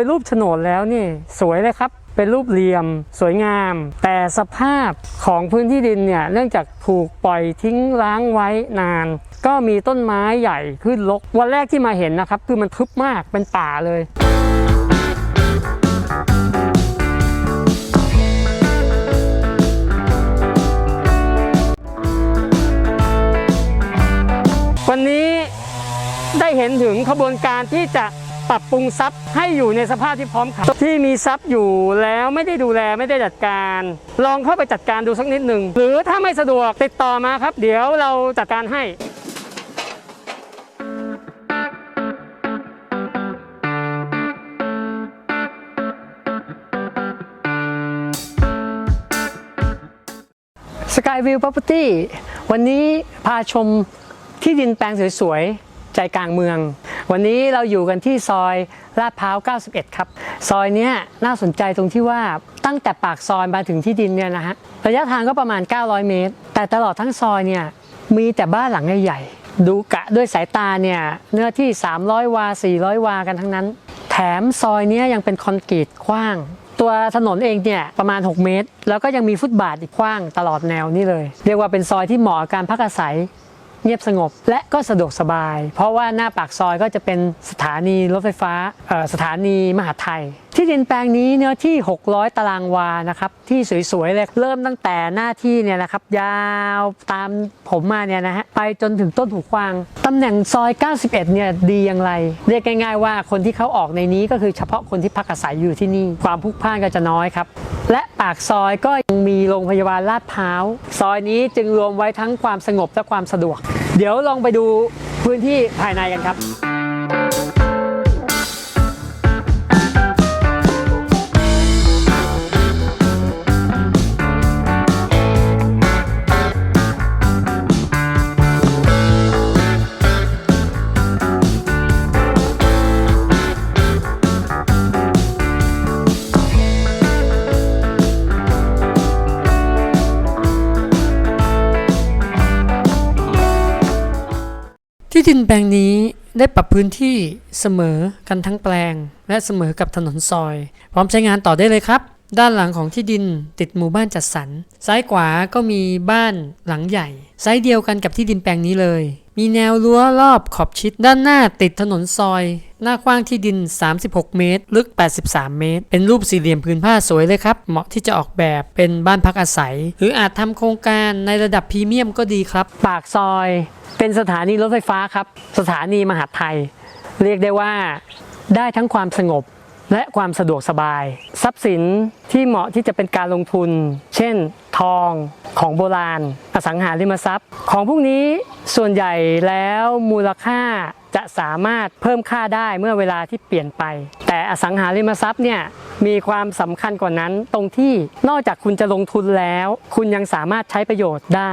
ยรูปโฉนดแล้วนี่สวยเลยครับเป็นรูปเหลี่ยมสวยงาม แต่สภาพของพื้นที่ดินเนี่ยเนื่องจากถูกปล่อยทิ้งร้างไว้นาน ก็มีต้นไม้ใหญ่ขึ้นรกวันแรกที่มาเห็นนะครับ คือมันทึบมากเป็นป่าเลยวันนี้ได้เห็นถึงขบวนการที่จะ ปรับปรุงทรัพย์ให้อยู่ในสภาพที่พร้อมขายที่มีทรัพย์อยู่แล้วไม่ได้ดูแลไม่ได้จัดการ ลองเข้าไปจัดการดูสักนิดหนึ่งหรือถ้าไม่สะดวกติดต่อมาครับ เดี๋ยวเราจัดการให้ Skyview Property วันนี้พาชมที่ดินแปลงสวยๆ ใจกลางเมือง วันนี้เราอยู่กันที่ซอยลาดพร้าว 91 ครับ ซอยนี้น่าสนใจตรงที่ว่าตั้งแต่ปากซอยมาถึงที่ดินเนี่ยนะฮะระยะทางก็ประมาณ 900 เมตร แต่ตลอดทั้งซอยเนี่ยมีแต่บ้านหลังใหญ่ๆดูกะด้วยสายตาเนี่ยเนื้อที่ 300 วา 400 วากันทั้งนั้น แถมซอยนี้ยังเป็นคอนกรีตกว้าง ตัวถนนเองเนี่ยประมาณ 6 เมตร แล้วก็ยังมีฟุตบาทอีกกว้างตลอดแนวนี่เลย เรียกว่าเป็นซอยที่เหมาะกับการพักอาศัย เงียบสงบ และก็สะดวกสบาย เพราะว่าหน้าปากซอยก็จะเป็นสถานีรถไฟฟ้าสถานีมหาไทย ที่ดินแปลงนี้เนื้อที่ 600 ตารางวานะครับที่สวยๆเลยเริ่มตั้งแต่หน้าที่เนี่ยนะครับ ยาวตามผมมาเนี่ยนะฮะไปจนถึงต้นหูกวางตำแหน่งซอย 91 เนี่ยดีอย่างไร เรียกง่ายๆว่าคนที่เขาออกในนี้ก็คือเฉพาะคนที่พักอาศัยอยู่ที่นี่ ความพลุกพล่านก็จะน้อยครับและปากซอยก็ยังมีโรงพยาบาลลาดพร้าว ซอยนี้จึงรวมไว้ทั้งความสงบและความสะดวก เดี๋ยวลองไปดูพื้นที่ภายในกันครับ ที่ดินแปลงนี้ได้ปรับพื้นที่เสมอกันทั้งแปลง และเสมอกับถนนซอย พร้อมใช้งานต่อได้เลยครับ ด้านหลังของที่ดินติดหมู่บ้านจัดสรรซ้ายขวาก็มีบ้านหลังใหญ่ไซส์เดียวกันกับที่ดินแปลงนี้เลยมีแนวรั้วรอบขอบชิด ด้านหน้าติดถนนซอย หน้ากว้างที่ดิน 36 เมตร ลึก 83 เมตร เป็นรูปสี่เหลี่ยมพื้นผ้าสวยเลยครับ เหมาะที่จะออกแบบเป็นบ้านพักอาศัย หรืออาจทำโครงการในระดับพรีเมียมก็ดีครับ ปากซอยเป็นสถานีรถไฟฟ้าครับ สถานีมหาดไทย เรียกได้ว่าได้ทั้งความสงบ และความสะดวกสบาย ทรัพย์สินที่เหมาะที่จะเป็นการลงทุน เช่น ทองของโบราณ อสังหาริมทรัพย์ ของพวกนี้ส่วนใหญ่แล้วมูลค่าจะสามารถเพิ่มค่าได้เมื่อเวลาที่เปลี่ยนไป แต่อสังหาริมทรัพย์เนี่ยมีความสำคัญกว่านั้นตรงที่นอกจากคุณจะลงทุนแล้ว คุณยังสามารถใช้ประโยชน์ได้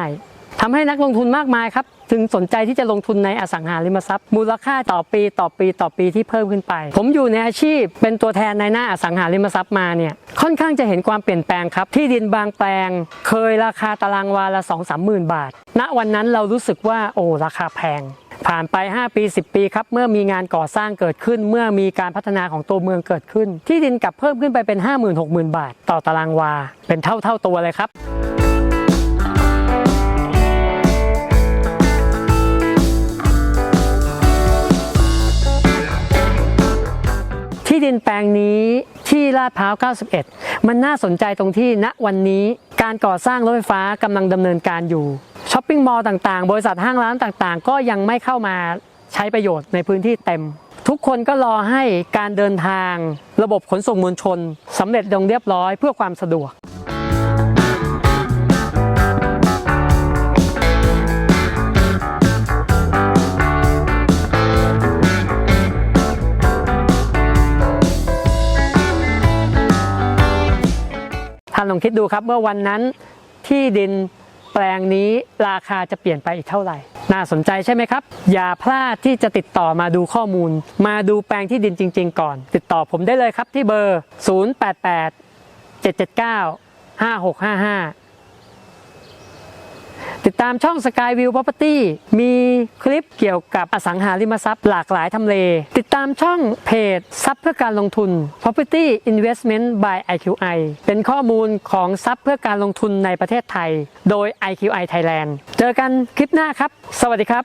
ทำให้นักลงทุนมากมายครับถึงสนใจที่จะลงทุนในอสังหาริมทรัพย์ มูลค่าต่อปีต่อปีต่อปีที่เพิ่มขึ้นไป ผมอยู่ในอาชีพ เป็นตัวแทนในหน้าอสังหาริมทรัพย์มาเนี่ยค่อนข้างจะเห็นความเปลี่ยนแปลงครับ ที่ดินบางแปลง เคยราคาตารางวาละ 2 3 0 0 0 0 บาท ณวันนั้นเรารู้สึกว่าโอ้ราคาแพงผ่านไป 5 ปี 10 ปีครับ เมื่อมีงานก่อสร้างเกิดขึ้น เมื่อมีการพัฒนาของตัวเมืองเกิดขึ้น ที่ดินกลับเพิ่มขึ้นไปเป็น 5 0 0 0 0 6 0 0 0บาท ต่อตารางวา เป็นเท่าเท่าๆตัวเลยครับ ที่ดินแปลงนี้ที่ลาดพร้าว 91 มันน่าสนใจตรงที่ณวันนี้การก่อสร้างรถไฟฟ้ากำลังดำเนินการอยู่ช้อปปิ้งมอลล์ต่างๆ บริษัทห้างร้านต่างๆ ก็ยังไม่เข้ามาใช้ประโยชน์ในพื้นที่เต็ม ทุกคนก็รอให้การเดินทาง ระบบขนส่งมวลชนสำเร็จลงเรียบร้อยเพื่อความสะดวก ลองคิดดูครับ เมื่อวันนั้นที่ดินแปลงนี้ราคาจะเปลี่ยนไปอีกเท่าไหร่ น่าสนใจใช่ไหมครับ อย่าพลาดที่จะติดต่อมาดูข้อมูล มาดูแปลงที่ดินจริง ๆ ก่อน ติดต่อผมได้เลยครับที่เบอร์ 088 779 5655 ติดตามช่อง Skyview Property มีคลิปเกี่ยวกับอสังหาริมทรัพย์หลากหลายทำเล ติดตามช่องเพจทรัพย์เพื่อการลงทุน Property Investment by IQI เป็นข้อมูลของทรัพย์เพื่อการลงทุนในประเทศไทย โดย IQI Thailand เจอกันคลิปหน้าครับ สวัสดีครับ